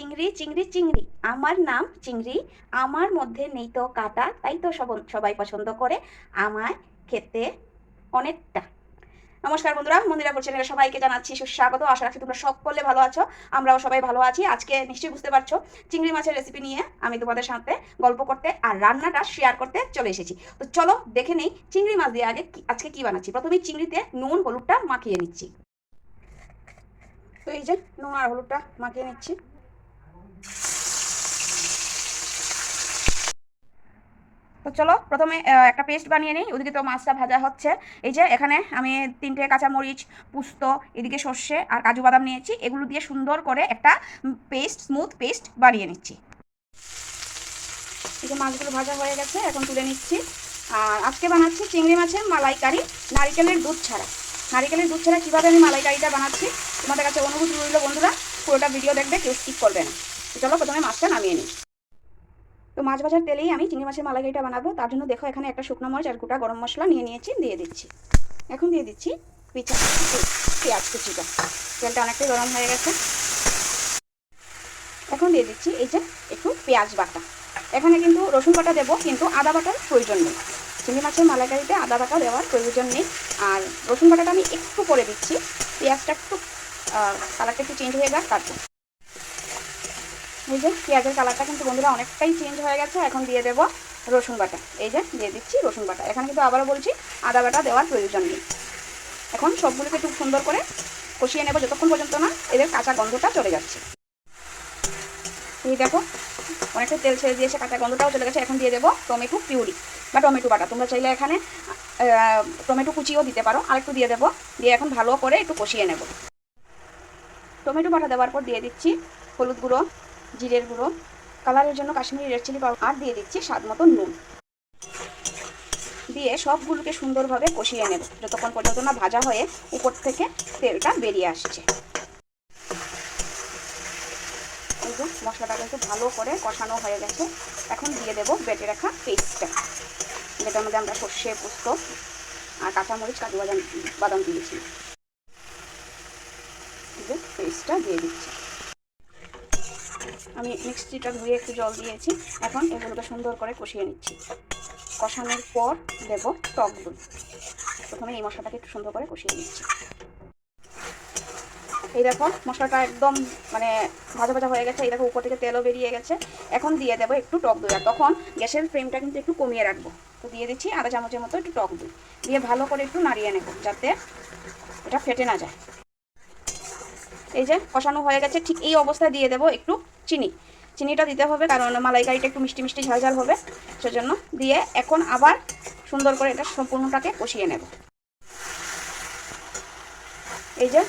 চিংড়ি চিংড়ি চিংড়ি। আমার নাম চিংড়ি, আমার মধ্যে নেই তো কাটা, তাই তো সব, সবাই পছন্দ করে আমায় খেতে অনেকটা। নমস্কার বন্ধুরা মন্দিরা চ্যানেলে সবাইকে জানাচ্ছি সুস্বাগত। আশা রাখছি তোমরা সকলে ভালো আছো, আমরাও সবাই ভালো আছি। আজকে নিশ্চয়ই বুঝতে পারছ, চিংড়ি মাছের রেসিপি নিয়ে আমি তোমাদের সাথে গল্প করতে আর রান্নাটা শেয়ার করতে চলে এসেছি। তো চলো দেখে নেই চিংড়ি মাছ দিয়ে আগে আজকে কি বানাচ্ছি? প্রথমে চিংড়িতে নুন, হলুদটা মাখিয়ে নিচ্ছি। তো এই যে নুন আর হলুদটা মাখিয়ে নিচ্ছি। তো চলো প্রথমে একটা পেস্ট বানিয়ে নিই, ওদিকে তো মাছটা ভাজা হচ্ছে। এই যে এখানে আমি তিনটে কাঁচামরিচ, পুস্ত, এদিকে সর্ষে আর কাজু বাদাম নিয়েছি, এগুলো দিয়ে সুন্দর করে একটা পেস্ট, স্মুথ পেস্ট বানিয়ে নিচ্ছি। এই যে মাছগুলো ভাজা হয়ে গেছে, এখন তুলে নিচ্ছি। আর আজকে বানাচ্ছি চিংড়ি মাছের মালাইকারি, নারিকেলের দুধ ছাড়া। নারিকেলের দুধ ছাড়া কীভাবে আমি মালাইকারিটা বানাচ্ছি, তোমাদের কাছে অনুরোধ রইল বন্ধুরা, পুরোটা ভিডিও দেখবে, কেউ স্কিপ করবে না। চলো প্রথমে মাছটা নামিয়ে নিই। তো মাছ ভাজার তেলেই আমি চিংড়ি মাছের মালাইকারিটা বানাবো। তার জন্য দেখো এখানে একটা শুকনো মরিচ আর গোটা গরম মশলা নিয়ে নিয়েছি, দিয়ে দিচ্ছি। এখন দিয়ে দিচ্ছি পিঁচা পেঁয়াজ কুচিটা। তেলটা অনেকটাই গরম হয়ে গেছে। এখন দিয়ে দিচ্ছি এই যে একটু পেঁয়াজ বাটা। এখানে কিন্তু রসুন বাটা দেবো, কিন্তু আদা বাটার প্রয়োজন নেই। চিংড়ি মাছের মালাইকারিতে আদা বাটা দেওয়ার প্রয়োজন নেই। আর রসুন বাটাটা আমি একটু করে দিচ্ছি। পেঁয়াজটা একটু কালারটা একটু চেঞ্জ হয়ে যাক কাটবো এই যে পেঁয়াজের কালারটা কিন্তু বন্ধুরা অনেকটাই চেঞ্জ হয়ে গেছে, এখন দিয়ে দেবো রসুন বাটা। এই যে দিয়ে দিচ্ছি রসুন বাটা। এখানে কিন্তু আবারও বলছি আদা বাটা দেওয়ার প্রয়োজন নেই। এখন সবগুলোকে খুব সুন্দর করে কষিয়ে নেব, যতক্ষণ পর্যন্ত না এদের কাঁচা গন্ধটা চলে যাচ্ছে। এই দেখো, অনেকটা তেল ছেড়ে দিয়েছে কাঁচা গন্ধটাও চলে গেছে। এখন দিয়ে দেবো টমেটো পিউরি বা টমেটো বাটা। তোমরা চাইলে এখানে টমেটো কুচিও দিতে পারো। আরেকটু দিয়ে দেবো। দিয়ে এখন ভালো করে একটু কষিয়ে নেব। টমেটো বাটা দেওয়ার পর দিয়ে দিচ্ছি হলুদ গুঁড়ো। জিরের গুঁড়ো, কালারের জন্য কাশ্মীরি রেড চিলি পাউডার, আর দিয়ে দিচ্ছি স্বাদ মতো নুন। দিয়ে সবগুলোকে সুন্দরভাবে কষিয়ে নেব, যতক্ষণ পর্যন্ত না ভাজা হয়ে উপর থেকে তেলটা বেরিয়ে আসছে। যে মশলাটা কিন্তু ভালো করে কষানো হয়ে গেছে, এখন দিয়ে দেব বেটে রাখা পেস্টটা। যেটার মধ্যে আমরা সর্ষে, পোস্ত আর কাঁচামরিচ, কাজু বাদাম বাদাম দিয়েছি। পেস্টটা দিয়ে দিচ্ছি। আমি মিক্সিটা ধুয়ে একটু জল দিয়েছি। এখন এগুলোকে সুন্দর করে কষিয়ে নিচ্ছি। কষানোর পর দেব টক দই প্রথমে এই মশলাটাকে একটু সুন্দর করে কষিয়ে নিচ্ছি। এই দেখো, মশলাটা একদম মানে ভাজা ভাজা হয়ে গেছে। এই দেখো, উপর থেকে তেলও বেরিয়ে গেছে। এখন দিয়ে দেবো একটু টক দই আর তখন গ্যাসের ফ্লেমটা কিন্তু একটু কমিয়ে রাখব। তো দিয়ে দিচ্ছি আধা চামচের মতো একটু টক দই দিয়ে ভালো করে একটু নাড়িয়ে নেব যাতে এটা ফেটে না যায়। এই যে, কষানো হয়ে গেছে। ঠিক এই অবস্থায় দিয়ে দেবো একটু চিনি। চিনিটা দিতে হবে, কারণ মালাইকারিটা একটু মিষ্টি মিষ্টি ঝাল ঝাল হবে, সেজন্য দিয়ে এখন আবার সুন্দর করে এটা সম্পূর্ণটাকে কষিয়ে নেব। এই যে,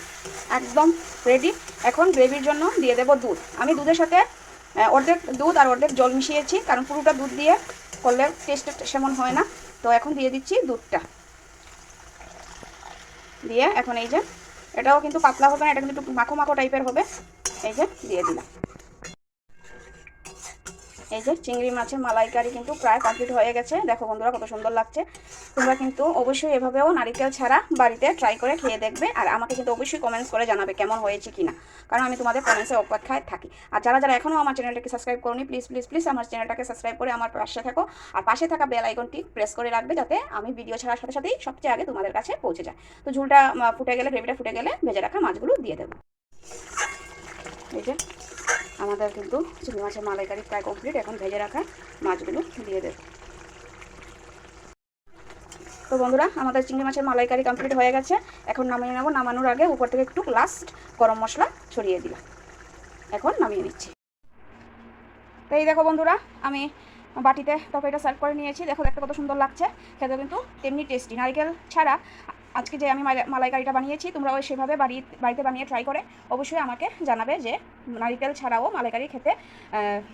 একদম রেডি এখন গ্রেভির জন্য দিয়ে দেব দুধ। আমি দুধের সাথে অর্ধেক দুধ আর অর্ধেক জল মিশিয়েছি, কারণ পুরোটা দুধ দিয়ে করলে টেস্ট সেমন হয় না। তো এখন দিয়ে দিচ্ছি দুধটা। দিয়ে এখন এই যে, এটাও কিন্তু পাতলা হবে না, এটা কিন্তু একটু মাখো মাখো টাইপের হবে। এই যে, দিয়ে দিলাম। এই যে চিংড়ি মাছের মালাইকারি কিন্তু প্রায় কমপ্লিট হয়ে গেছে। দেখো বন্ধুরা কত সুন্দর লাগছে। তোমরা কিন্তু অবশ্যই এভাবেও নারিকেল ছাড়া বাড়িতে ট্রাই করে খেয়ে দেখবে আর আমাকে কিন্তু অবশ্যই কমেন্টস করে জানাবে কেমন হয়েছে কিনা। কারণ আমি তোমাদের কমেন্টসে অপেক্ষায় থাকি। আর যারা যারা এখনও আমার চ্যানেলটাকে সাবস্ক্রাইব করনি প্লিজ প্লিজ প্লিজ আমার চ্যানেলটাকে সাবস্ক্রাইব করে আমার পাশে থাকো। আর পাশে থাকা বেল আইকনটি প্রেস করে রাখবে যাতে আমি ভিডিও ছাড়ার সাথে সাথেই সবচেয়ে আগে তোমাদের কাছে পৌঁছে যায়। তো ঝুলটা ফুটে গেলে গ্রেভিটা ফুটে গেলে ভেজে রাখা মাছগুলো দিয়ে দেবো। এই যে আমাদের কিন্তু চিংড়ি মাছের মালাইকারি প্রায় কমপ্লিট এখন ভেজে রাখা মাছগুলো দিয়ে দেবো। তো বন্ধুরা, আমাদের চিংড়ি মাছের মালাইকারি কমপ্লিট হয়ে গেছে। এখন নামিয়ে নেব। নামানোর আগে উপর থেকে একটু লাস্ট গরম মশলা ছড়িয়ে দিলাম। এখন নামিয়ে নিচ্ছি। তো এই দেখো বন্ধুরা, আমি বাটিতে তরকারিটা সার্ভ করে নিয়েছি। দেখো দেখতে কত সুন্দর লাগছে। খেতে কিন্তু তেমনি টেস্টি নারকেল ছাড়া আজকে যে আমি মালাই- মালাইকারিটা বানিয়েছি তোমরা ওই সেভাবে বাড়ি বাড়িতে বানিয়ে ট্রাই করে অবশ্যই আমাকে জানাবে যে নারিকেল ছাড়াও মালাইকারি খেতে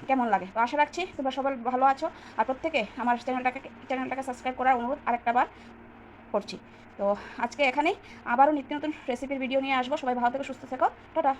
কেমন লাগে। তো আশা রাখছি তোমরা সবাই ভালো আছো। আর প্রত্যেকে আমার চ্যানেলটাকে চ্যানেলটাকে সাবস্ক্রাইব করার অনুরোধ আরেকটা বার করছি। তো আজকে এখানেই আবারও নিত্য নতুন রেসিপির ভিডিও নিয়ে আসব। সবাই ভালো থেকে, সুস্থ থেকো। টাটা।